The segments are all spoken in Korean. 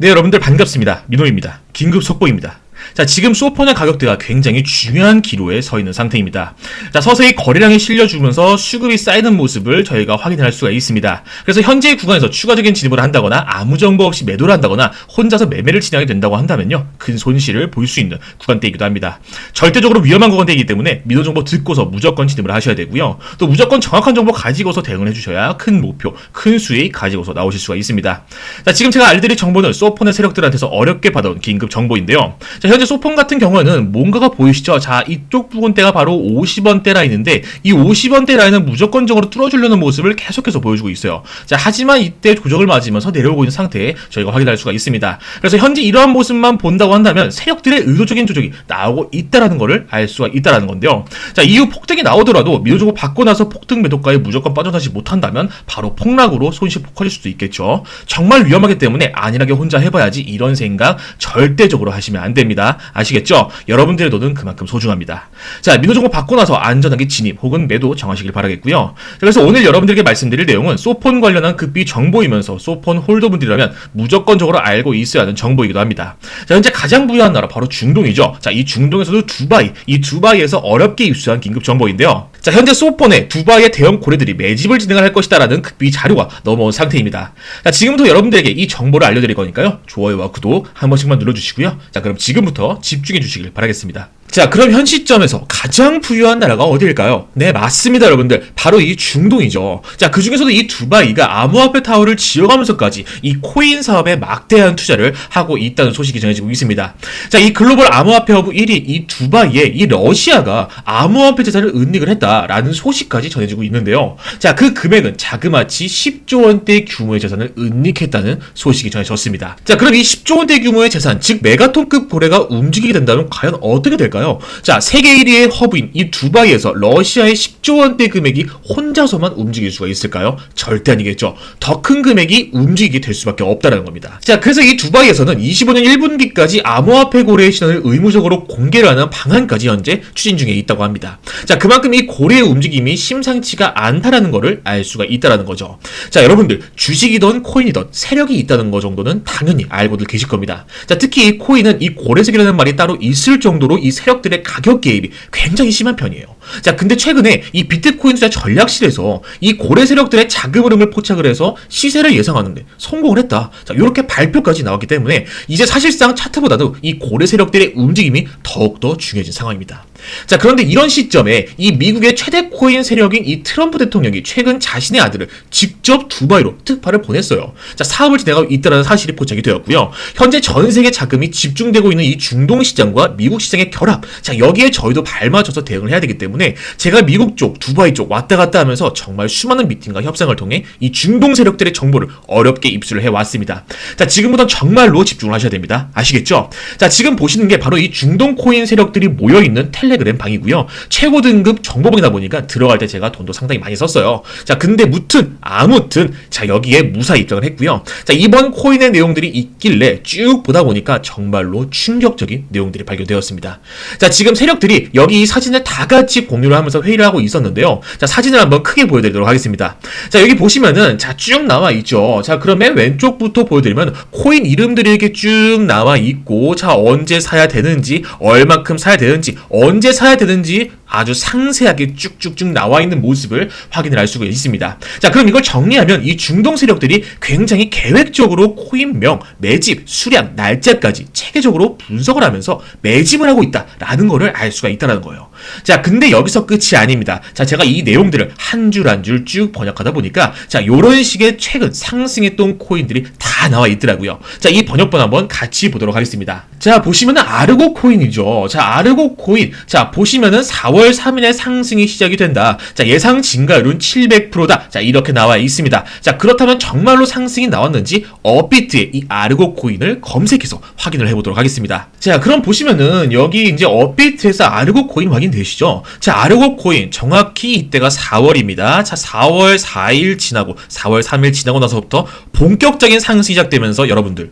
네, 여러분들 반갑습니다. 민호입니다. 긴급 속보입니다. 자, 지금 소폰의 가격대가 굉장히 중요한 기로에 서 있는 상태입니다. 자, 서서히 거래량이 실려주면서 수급이 쌓이는 모습을 저희가 확인할 수가 있습니다. 그래서 현재 구간에서 추가적인 진입을 한다거나 아무 정보 없이 매도를 한다거나 혼자서 매매를 진행하게 된다고 한다면요. 큰 손실을 볼 수 있는 구간대이기도 합니다. 절대적으로 위험한 구간대이기 때문에 민호 정보 듣고서 무조건 진입을 하셔야 되고요. 또 무조건 정확한 정보 가지고서 대응을 해주셔야 큰 목표, 큰 수익 가지고서 나오실 수가 있습니다. 자, 지금 제가 알려드릴 정보는 소폰의 세력들한테서 어렵게 받아온 긴급 정보인데요. 자, 현재 소폰 같은 경우에는 뭔가가 보이시죠? 자, 이쪽 부분대가 바로 50원대 라인인데 이 50원대 라인은 무조건적으로 뚫어주려는 모습을 계속해서 보여주고 있어요. 자, 하지만 이때 조정을 맞으면서 내려오고 있는 상태에 저희가 확인할 수가 있습니다. 그래서 현재 이러한 모습만 본다고 한다면 세력들의 의도적인 조정이 나오고 있다라는 것을 알 수가 있다라는 건데요. 자, 이후 폭등이 나오더라도 미도적으로 받고 나서 폭등 매도가에 무조건 빠져나지 못한다면 바로 폭락으로 손실 폭발일 수도 있겠죠. 정말 위험하기 때문에 안일하게 혼자 해봐야지 이런 생각 절대적으로 하시면 안 됩니다. 아시겠죠? 여러분들의 돈은 그만큼 소중합니다. 자, 민호 정보 받고 나서 안전하게 진입 혹은 매도 정하시길 바라겠고요. 자, 그래서 오늘 여러분들에게 말씀드릴 내용은 소폰 관련한 급비 정보이면서 소폰 홀더분들이라면 무조건적으로 알고 있어야 하는 정보이기도 합니다. 자, 현재 가장 부유한 나라 바로 중동이죠. 자, 이 중동에서도 두바이, 이 두바이에서 어렵게 입수한 긴급 정보인데요. 자, 현재 소폰에 두바이의 대형 고래들이 매집을 진행을 할 것이다라는 급비 자료가 넘어온 상태입니다. 자, 지금부터 여러분들에게 이 정보를 알려드릴 거니까요. 좋아요와 구독 한 번씩만 눌러주시고요. 자, 그럼 지금부터 집중해 주시길 바라겠습니다. 자, 그럼 현 시점에서 가장 부유한 나라가 어디일까요? 네, 맞습니다, 여러분들. 바로 이 중동이죠. 자, 그 중에서도 이 두바이가 암호화폐 타워를 지어가면서까지 이 코인 사업에 막대한 투자를 하고 있다는 소식이 전해지고 있습니다. 자, 이 글로벌 암호화폐 허브 1위 이 두바이에 이 러시아가 암호화폐 재산을 은닉을 했다라는 소식까지 전해지고 있는데요. 자, 그 금액은 자그마치 10조 원대 규모의 재산을 은닉했다는 소식이 전해졌습니다. 자, 그럼 이 10조 원대 규모의 재산, 즉 메가톤급 고래가 움직이게 된다면 과연 어떻게 될까요? 자, 세계 1위의 허브인 이 두바이에서 러시아의 10조 원대 금액이 혼자서만 움직일 수가 있을까요? 절대 아니겠죠. 더 큰 금액이 움직이게 될 수밖에 없다는 겁니다. 자, 그래서 이 두바이에서는 25년 1분기까지 암호화폐 고래의 신원을 의무적으로 공개를 하는 방안까지 현재 추진 중에 있다고 합니다. 자, 그만큼 이 고래의 움직임이 심상치가 않다라는 것을 알 수가 있다라는 거죠. 자, 여러분들 주식이든 코인이든 세력이 있다는 거 정도는 당연히 알고들 계실 겁니다. 자, 특히 이 코인은 이 고래색이라는 말이 따로 있을 정도로 이 세력 들의 가격 개입이 굉장히 심한 편이에요. 자, 근데 최근에 이 비트코인 투자 전략실에서 이 고래 세력들의 자금 흐름을 포착을 해서 시세를 예상하는데 성공을 했다. 자, 이렇게 발표까지 나왔기 때문에 이제 사실상 차트보다도 이 고래 세력들의 움직임이 더욱더 중요해진 상황입니다. 자, 그런데 이런 시점에 이 미국의 최대 코인 세력인 이 트럼프 대통령이 최근 자신의 아들을 직접 두바이로 특파를 보냈어요. 자, 사업을 진행하고 있다는 사실이 포착이 되었고요. 현재 전 세계 자금이 집중되고 있는 이 중동 시장과 미국 시장의 결합. 자, 여기에 저희도 발맞춰서 대응을 해야 되기 때문에 제가 미국 쪽, 두바이 쪽 왔다 갔다 하면서 정말 수많은 미팅과 협상을 통해 이 중동 세력들의 정보를 어렵게 입수를 해 왔습니다. 자, 지금부터 정말로 집중을 하셔야 됩니다. 아시겠죠? 자, 지금 보시는 게 바로 이 중동 코인 세력들이 모여 있는 텔 레그램 방이고요. 최고 등급 정보방이다 보니까 들어갈 때 제가 돈도 상당히 많이 썼어요. 자, 근데 무튼 아무튼 자, 여기에 무사 입장을 했고요. 자, 이번 코인의 내용들이 있길래 쭉 보다 보니까 정말로 충격적인 내용들이 발견되었습니다. 자, 지금 세력들이 여기 이 사진을 다 같이 공유를 하면서 회의를 하고 있었는데요. 자, 사진을 한번 크게 보여드리도록 하겠습니다. 자, 여기 보시면은 자, 쭉 나와 있죠. 자, 그러면 왼쪽부터 보여드리면 코인 이름들이 이렇게 쭉 나와 있고 자, 언제 사야 되는지, 얼마큼 사야 되는지, 언제 사야 되는지 아주 상세하게 쭉쭉쭉 나와 있는 모습을 확인을 할 수가 있습니다. 자, 그럼 이걸 정리하면 이 중동 세력들이 굉장히 계획적으로 코인명, 매집, 수량, 날짜까지 체계적으로 분석을 하면서 매집을 하고 있다라는 것을 알 수가 있다는 거예요. 자, 근데 여기서 끝이 아닙니다. 자, 제가 이 내용들을 한 줄 한 줄 쭉 번역하다 보니까 자, 요런 식의 최근 상승했던 코인들이 다 나와 있더라고요. 자, 이 번역본 한번 같이 보도록 하겠습니다. 자, 보시면은 아르고 코인이죠. 자, 아르고 코인. 자, 보시면은 4월 3일에 상승이 시작이 된다. 자, 예상 증가율은 700%다. 자, 이렇게 나와 있습니다. 자, 그렇다면 정말로 상승이 나왔는지 업비트의 이 아르고 코인을 검색해서 확인을 해 보도록 하겠습니다. 자, 그럼 보시면은 여기 이제 업비트에서 아르고 코인 확인 되시죠? 자, 아르고 코인 정확히 이때가 4월입니다. 자, 4월 4일 지나고 4월 3일 지나고 나서부터 본격적인 상승이 시작되면서 여러분들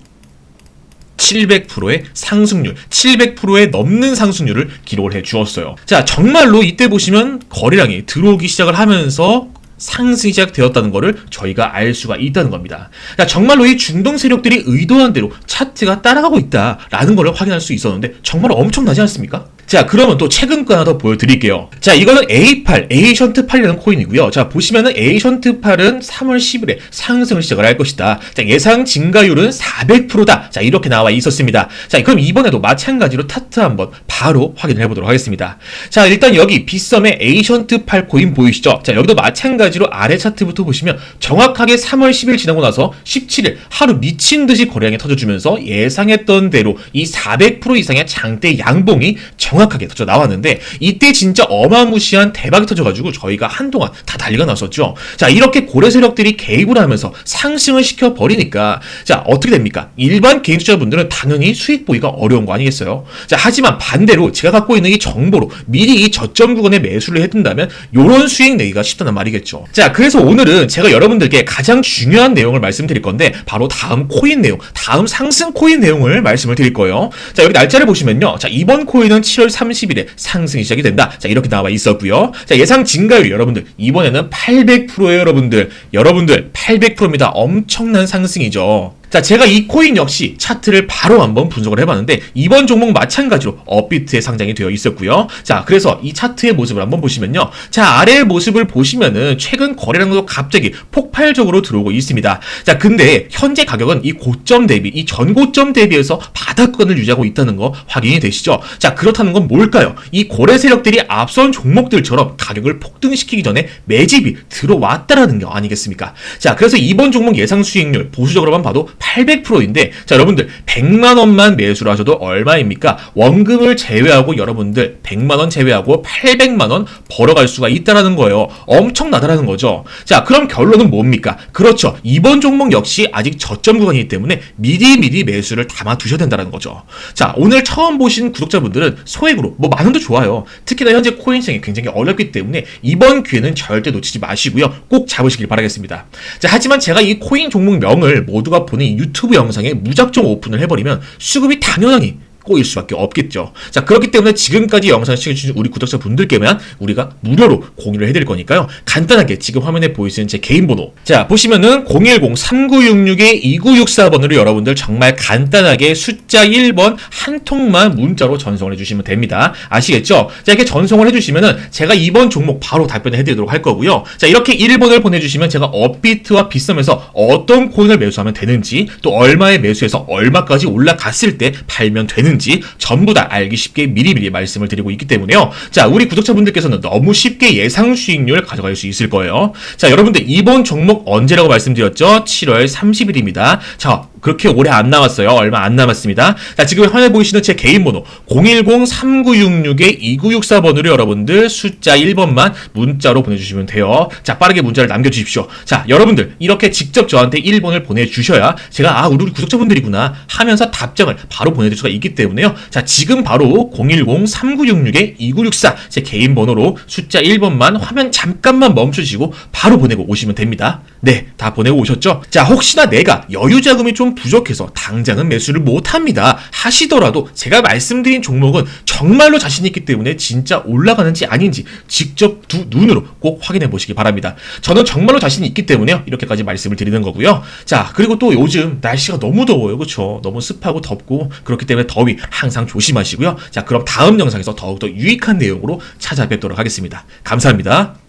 700%의 상승률, 700%의 넘는 상승률을 기록을 해 주었어요. 자, 정말로 이때 보시면 거래량이 들어오기 시작을 하면서 상승이 시작되었다는 것을 저희가 알 수가 있다는 겁니다. 자, 정말로 이 중동 세력들이 의도한 대로 차트가 따라가고 있다라는 것을 확인할 수 있었는데 정말 엄청나지 않습니까? 자, 그러면 또 최근 거 하나 더 보여드릴게요. 자, 이거는 A8, 에이션트 8이라는 코인이고요. 자, 보시면은 에이션트 8은 3월 10일에 상승을 시작을 할 것이다. 자, 예상 증가율은 400%다. 자, 이렇게 나와 있었습니다. 자, 그럼 이번에도 마찬가지로 타트 한번 바로 확인을 해보도록 하겠습니다. 자, 일단 여기 빗썸의 에이션트 8 코인 보이시죠? 자, 여기도 마찬가지로 아래 차트부터 보시면 정확하게 3월 10일 지나고 나서 17일 하루 미친 듯이 거래량이 터져주면서 예상했던 대로 이 400% 이상의 장대 양봉이 정 확하게 터져 나왔는데 이때 진짜 어마무시한 대박이 터져가지고 저희가 한동안 다 난리가 났었죠. 자 이렇게 고래 세력들이 개입을 하면서 상승을 시켜 버리니까 자 어떻게 됩니까? 일반 개인 투자분들은 당연히 수익 보기가 어려운 거 아니겠어요? 자 하지만 반대로 제가 갖고 있는 이 정보로 미리 이 저점 구간에 매수를 해둔다면 요런 수익 내기가 쉽다는 말이겠죠. 자 그래서 오늘은 제가 여러분들께 가장 중요한 내용을 말씀드릴 건데 바로 다음 코인 내용, 다음 상승 코인 내용을 말씀을 드릴 거예요. 자 여기 날짜를 보시면요. 자 이번 코인은 7월 30일에 상승이 시작이 된다. 자 이렇게 나와 있었고요. 자 예상 증가율 여러분들 이번에는 800%예요 여러분들. 여러분들 800%입니다. 엄청난 상승이죠. 자, 제가 이 코인 역시 차트를 바로 한번 분석을 해봤는데 이번 종목 마찬가지로 업비트에 상장이 되어 있었고요. 자, 그래서 이 차트의 모습을 한번 보시면요. 자, 아래의 모습을 보시면은 최근 거래량도 갑자기 폭발적으로 들어오고 있습니다. 자, 근데 현재 가격은 이 고점 대비, 이 전고점 대비해서 바닥권을 유지하고 있다는 거 확인이 되시죠? 자, 그렇다는 건 뭘까요? 이 고래 세력들이 앞선 종목들처럼 가격을 폭등시키기 전에 매집이 들어왔다라는 거 아니겠습니까? 자, 그래서 이번 종목 예상 수익률 보수적으로만 봐도 800%인데 자 여러분들 100만 원만 매수를 하셔도 얼마입니까? 원금을 제외하고 여러분들 100만 원 제외하고 800만 원 벌어갈 수가 있다라는 거예요. 엄청나다라는 거죠. 자 그럼 결론은 뭡니까? 그렇죠. 이번 종목 역시 아직 저점 구간이기 때문에 미리 미리 매수를 담아 두셔야 된다는 거죠. 자 오늘 처음 보신 구독자분들은 소액으로 뭐 만 원도 좋아요. 특히나 현재 코인 시장이 굉장히 어렵기 때문에 이번 기회는 절대 놓치지 마시고요. 꼭 잡으시길 바라겠습니다. 자 하지만 제가 이 코인 종목 명을 모두가 보는 이 유튜브 영상에 무작정 오픈을 해버리면 수급이 당연하게 꼬일 수밖에 없겠죠. 자, 그렇기 때문에 지금까지 영상을 시청해주신 우리 구독자분들께만 우리가 무료로 공유를 해드릴 거니까요. 간단하게 지금 화면에 보이시는 제 개인 번호. 자, 보시면은 010-3966-2964번으로 여러분들 정말 간단하게 숫자 1번 한 통만 문자로 전송을 해주시면 됩니다. 아시겠죠? 자, 이렇게 전송을 해주시면은 제가 이번 종목 바로 답변을 해드리도록 할 거고요. 자, 이렇게 1번을 보내주시면 제가 업비트와 비썸에서 어떤 코인을 매수하면 되는지 또 얼마에 매수해서 얼마까지 올라갔을 때 팔면 되는지 있는지 전부 다 알기 쉽게 미리미리 말씀을 드리고 있기 때문에요. 자, 우리 구독자분들께서는 너무 쉽게 예상 수익률 가져갈 수 있을 거예요. 자, 여러분들 이번 종목 언제라고 말씀드렸죠? 7월 30일입니다. 자, 그렇게 오래 안 남았어요. 얼마 안 남았습니다. 자, 지금 화면에 보이시는 제 개인 번호 010-3966-2964번으로 여러분들 숫자 1번만 문자로 보내주시면 돼요. 자, 빠르게 문자를 남겨주십시오. 자, 여러분들 이렇게 직접 저한테 1번을 보내주셔야 제가 아, 우리 구독자분들이구나 하면서 답장을 바로 보내줄 수가 있기 때문에요. 자, 지금 바로 010-3966-2964 제 개인 번호로 숫자 1번만 화면 잠깐만 멈추시고 바로 보내고 오시면 됩니다. 네, 다 보내고 오셨죠? 자, 혹시나 내가 여유 자금이 좀 부족해서 당장은 매수를 못 합니다. 하시더라도 제가 말씀드린 종목은 정말로 자신 있기 때문에 진짜 올라가는지 아닌지 직접 두 눈으로 꼭 확인해 보시기 바랍니다. 저는 정말로 자신이 있기 때문에요. 이렇게까지 말씀을 드리는 거고요. 자, 그리고 또 요즘 날씨가 너무 더워요. 그렇죠? 너무 습하고 덥고 그렇기 때문에 더위 항상 조심하시고요. 자, 그럼 다음 영상에서 더욱더 유익한 내용으로 찾아뵙도록 하겠습니다. 감사합니다.